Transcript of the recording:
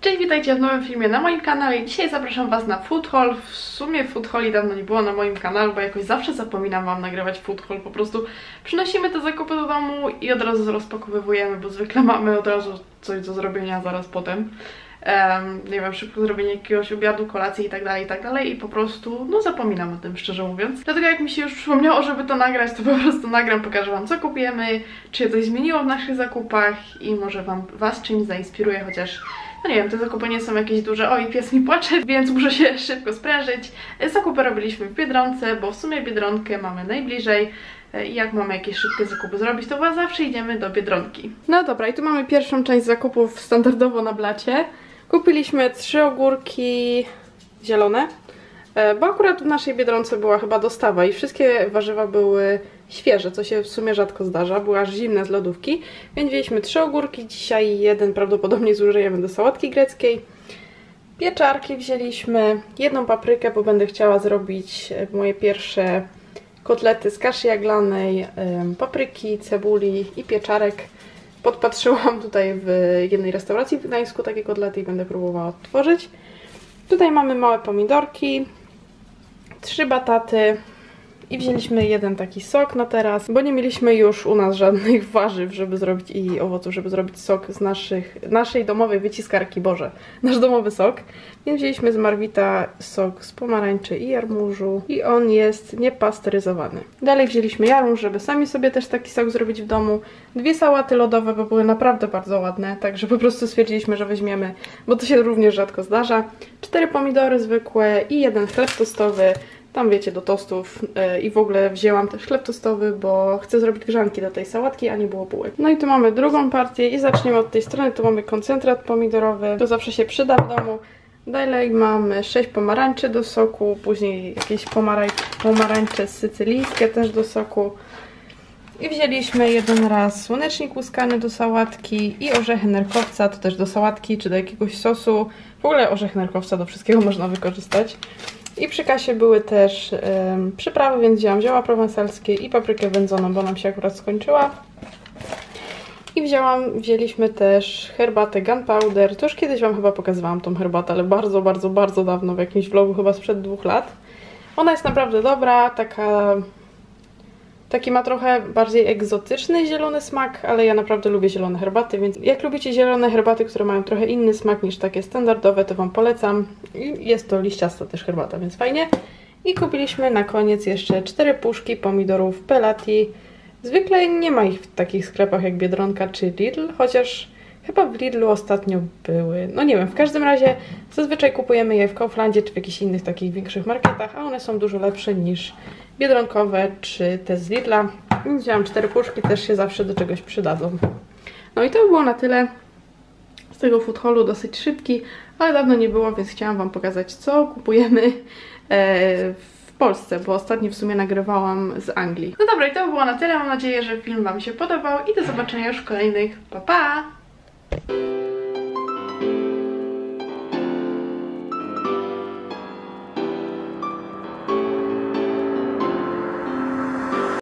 Cześć, witajcie w nowym filmie na moim kanale. Dzisiaj zapraszam Was na food haul. W sumie food hauli dawno nie było na moim kanale, bo jakoś zawsze zapominam Wam nagrywać food haul. Po prostu przynosimy te zakupy do domu i od razu rozpakowywujemy, bo zwykle mamy od razu coś do zrobienia zaraz potem. Um, nie wiem, szybko zrobienie jakiegoś obiadu, kolacji i tak dalej, i tak dalej i po prostu, no zapominam o tym, szczerze mówiąc. Dlatego jak mi się już przypomniało, żeby to nagrać, to po prostu nagram, pokażę Wam co kupujemy, czy coś zmieniło w naszych zakupach i może Wam Was czymś zainspiruje, chociaż no nie wiem, te zakupy nie są jakieś duże. Oj, pies mi płacze, więc muszę się szybko sprężyć. Zakupy robiliśmy w Biedronce, bo w sumie Biedronkę mamy najbliżej. I jak mamy jakieś szybkie zakupy zrobić, to zawsze idziemy do Biedronki. No dobra, i tu mamy pierwszą część zakupów standardowo na blacie. Kupiliśmy trzy ogórki zielone, bo akurat w naszej Biedronce była chyba dostawa i wszystkie warzywa były świeże, co się w sumie rzadko zdarza. Były aż zimne z lodówki, więc wzięliśmy trzy ogórki, dzisiaj jeden prawdopodobnie zużyjemy do sałatki greckiej. Pieczarki wzięliśmy, jedną paprykę, bo będę chciała zrobić e, moje pierwsze kotlety z kaszy jaglanej, papryki, cebuli i pieczarek. Podpatrzyłam tutaj w jednej restauracji w Gdańsku takie kotlety i będę próbowała odtworzyć. Tutaj mamy małe pomidorki, trzy bataty, i wzięliśmy jeden taki sok na teraz, bo nie mieliśmy już u nas żadnych warzyw, żeby zrobić i owoców, żeby zrobić sok z naszych, naszej domowej wyciskarki, Boże, nasz domowy sok. Więc wzięliśmy z Marwita sok z pomarańczy i jarmużu i on jest niepasteryzowany. Dalej wzięliśmy jarmuż, żeby sami sobie też taki sok zrobić w domu. Dwie sałaty lodowe, bo były naprawdę bardzo ładne, także po prostu stwierdziliśmy, że weźmiemy, bo to się również rzadko zdarza. Cztery pomidory zwykłe i jeden chleb tostowy, tam wiecie, do tostów yy, i w ogóle wzięłam też chleb tostowy, bo chcę zrobić grzanki do tej sałatki, a nie było bułek. No i tu mamy drugą partię i zaczniemy od tej strony. Tu mamy koncentrat pomidorowy, to zawsze się przyda w domu. Dalej mamy 6 pomarańczy do soku, później jakieś pomarańcze sycylijskie też do soku. I wzięliśmy jeden raz słonecznik łuskany do sałatki i orzechy nerkowca, to też do sałatki czy do jakiegoś sosu. W ogóle orzech nerkowca do wszystkiego można wykorzystać. I przy kasie były też um, przyprawy, więc wzięłam zioła prowansalskie i paprykę wędzoną, bo nam się akurat skończyła. I wzięłam, wzięliśmy też herbatę Gunpowder. To już kiedyś Wam chyba pokazywałam tą herbatę, ale bardzo, bardzo, bardzo dawno, w jakimś vlogu chyba sprzed dwóch lat. Ona jest naprawdę dobra, taka Taki ma trochę bardziej egzotyczny zielony smak, ale ja naprawdę lubię zielone herbaty, więc jak lubicie zielone herbaty, które mają trochę inny smak niż takie standardowe, to Wam polecam. I jest to liściasta też herbata, więc fajnie. I kupiliśmy na koniec jeszcze cztery puszki pomidorów Pelati. Zwykle nie ma ich w takich sklepach jak Biedronka czy Lidl, chociaż chyba w Lidlu ostatnio były. No nie wiem, w każdym razie zazwyczaj kupujemy je w Kauflandzie czy w jakichś innych takich większych marketach, a one są dużo lepsze niż biedronkowe czy te z Lidla. Wzięłam cztery puszki, też się zawsze do czegoś przydadzą. No i to by było na tyle z tego food dosyć szybki, ale dawno nie było, więc chciałam Wam pokazać, co kupujemy e, w Polsce, bo ostatnio w sumie nagrywałam z Anglii. No dobra, i to by było na tyle. Mam nadzieję, że film Wam się podobał i do zobaczenia już w kolejnych. Pa, pa! Bye.